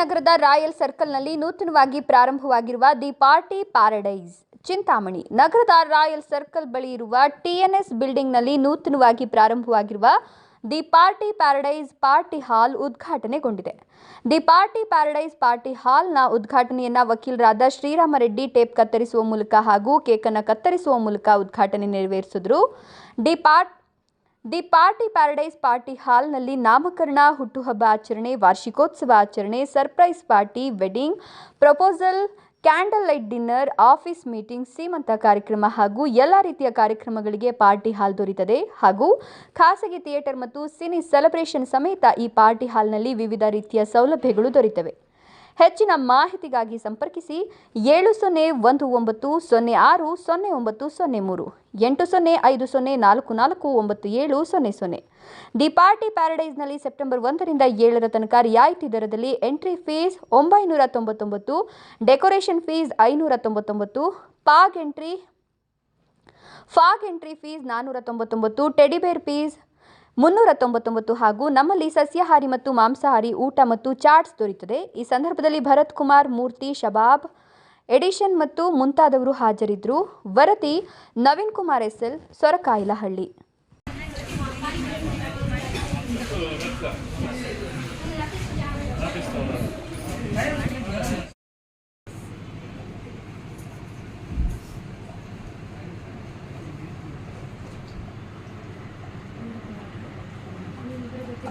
ನಗರದ ರಾಯಲ್ ಸರ್ಕಲ್ನಲ್ಲಿ ನೂತನವಾಗಿ ಪ್ರಾರಂಭವಾಗಿರುವ ದಿ ಪಾರ್ಟಿ ಪ್ಯಾರಡೈಸ್. ಚಿಂತಾಮಣಿ ನಗರದ ರಾಯಲ್ ಸರ್ಕಲ್ ಬಳಿ ಇರುವ ಟಿಎನ್ಎಸ್ ಬಿಲ್ಡಿಂಗ್ನಲ್ಲಿ ನೂತನವಾಗಿ ಪ್ರಾರಂಭವಾಗಿರುವ the party paradise party hall ಉದ್ಘಾಟನೆಗೊಂಡಿದೆ. The party paradise party ಹಾಲ್ನ ಉದ್ಘಾಟನೆಯನ್ನ ವಕೀಲರಾದ ಶ್ರೀರಾಮರೆಡ್ಡಿ ಟೇಪ್ ಕತ್ತರಿಸುವ ಮೂಲಕ ಹಾಗೂ ಕೇಕನ್ನು ಕತ್ತರಿಸುವ ಮೂಲಕ ಉದ್ಘಾಟನೆ ನೆರವೇರಿಸಿದ್ರು. The part the party paradise party ಹಾಲ್ನಲ್ಲಿ ನಾಮಕರಣ, ಹುಟ್ಟುಹಬ್ಬ ಆಚರಣೆ, ವಾರ್ಷಿಕೋತ್ಸವ ಆಚರಣೆ, surprise party, wedding, proposal candle light dinner, office meeting, ಸೀಮಂತ ಕಾರ್ಯಕ್ರಮ ಹಾಗೂ ಎಲ್ಲ ರೀತಿಯ ಕಾರ್ಯಕ್ರಮಗಳಿಗೆ ಪಾರ್ಟಿ ಹಾಲ್ ದೊರೀತದೆ ಹಾಗೂ ಖಾಸಗಿ ಥಿಯೇಟರ್ ಮತ್ತು ಸಿನಿ ಸೆಲೆಬ್ರೇಷನ್ ಸಮೇತ ಈ ಪಾರ್ಟಿ ಹಾಲ್ನಲ್ಲಿ ವಿವಿಧ ರೀತಿಯ ಸೌಲಭ್ಯಗಳು ದೊರೆಯುತ್ತವೆ. ಹೆಚ್ಚಿನ ಮಾಹಿತಿಗಾಗಿ ಸಂಪರ್ಕಿಸಿ ಏಳು ಸೊನ್ನೆ ಒಂದು ಒಂಬತ್ತು ಸೊನ್ನೆ ಆರು ಸೊನ್ನೆ ಒಂಬತ್ತು ಸೊನ್ನೆ ಮೂರು, ಎಂಟು ಸೊನ್ನೆ ಐದು ಸೊನ್ನೆ ನಾಲ್ಕು ನಾಲ್ಕು ಒಂಬತ್ತು ಏಳು ಸೊನ್ನೆ ಸೊನ್ನೆ. ದಿ ಪಾರ್ಟಿ ಪ್ಯಾರಡೈಸ್ನಲ್ಲಿ ಸೆಪ್ಟೆಂಬರ್ ಒಂದರಿಂದ ಏಳರ ತನಕ ರಿಯಾಯಿತಿ ದರದಲ್ಲಿ ಎಂಟ್ರಿ ಫೀಸ್ ಒಂಬೈನೂರ ತೊಂಬತ್ತೊಂಬತ್ತು, ಡೆಕೋರೇಷನ್ ಫೀಸ್ ಐನೂರ ತೊಂಬತ್ತೊಂಬತ್ತು, fog entry, fog entry fees ನಾನ್ನೂರ ತೊಂಬತ್ತೊಂಬತ್ತು ಟೆಡಿಬೇರ್ ಫೀಸ್ ಮುನ್ನೂರ ತೊಂಬತ್ತೊಂಬತ್ತು ಹಾಗೂ ನಮ್ಮಲ್ಲಿ ಸಸ್ಯಾಹಾರಿ ಮತ್ತು ಮಾಂಸಾಹಾರಿ ಊಟ ಮತ್ತು ಚಾಟ್ಸ್ ದೊರೆಯುತ್ತದೆ. ಈ ಸಂದರ್ಭದಲ್ಲಿ ಭರತ್ ಕುಮಾರ್, ಮೂರ್ತಿ, ಶಬಾಬ್, ಎಡಿಷನ್ ಮತ್ತು ಮುಂತಾದವರು ಹಾಜರಿದ್ದರು. ವರದಿ ನವೀನ್ ಕುಮಾರ್ ಎಸ್ಎಲ್ ಸೊರಕಾಯಿಲಹಳ್ಳಿ.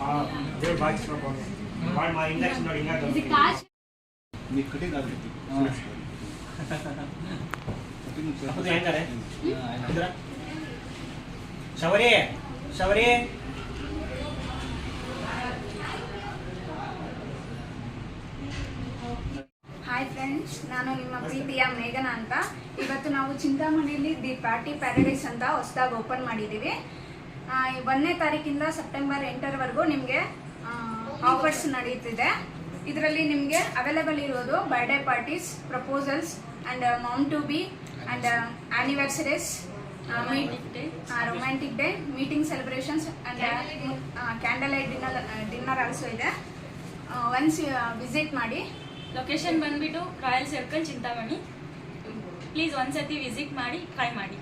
ಆ, ದೇವ್ರ್ ಬಾಳ್ ಇದ್ದಾರೆ ಅವ್ನು. ಬಾಳ್ ಬಂದು ಇಂಡಕ್ಷನ್ ನೋಡಿ ಹಿಂಗಾಗ? ಶಬರಿ ಶಬರಿ ಹಾಯ್ ಫ್ರೆಂಡ್ಸ್ ನಾನು ನಿಮ್ಮ ಪ್ರೀತಿಯ ಮೇಘನ ಅಂತ. ಇವತ್ತು ನಾವು ಚಿಂತಾಮಣಿಯಲ್ಲಿ ದಿ ಪಾರ್ಟಿ ಪ್ಯಾರಡೈಸ್ ಅಂತ ಹೊಸದಾಗಿ ಓಪನ್ ಮಾಡಿದ್ದೀವಿ ಒಂದನೇ ತಾರೀಕಿಂದ ಸೆಪ್ಟೆಂಬರ್ ಎಂಟರವರೆಗೂ ನಿಮಗೆ ಆಫರ್ಸ್ ನಡೆಯುತ್ತಿದೆ ಇದರಲ್ಲಿ ನಿಮಗೆ ಅವೈಲೇಬಲ್ ಇರೋದು birthday parties proposals and mom to be and anniversaries romantic day meeting celebrations and candle light dinner dinner also ಇದೆ. ಒನ್ಸ್ ವಿಸಿಟ್ ಮಾಡಿ. ಲೊಕೇಶನ್ ಬಂದ್ಬಿಟ್ಟು ರಾಯಲ್ ಸರ್ಕಲ್ ಚಿಂತಾಮಣಿ ಪ್ಲೀಸ್ ಒಂದ್ಸತಿ ವಿಸಿಟ್ ಮಾಡಿ ಟ್ರೈ ಮಾಡಿ.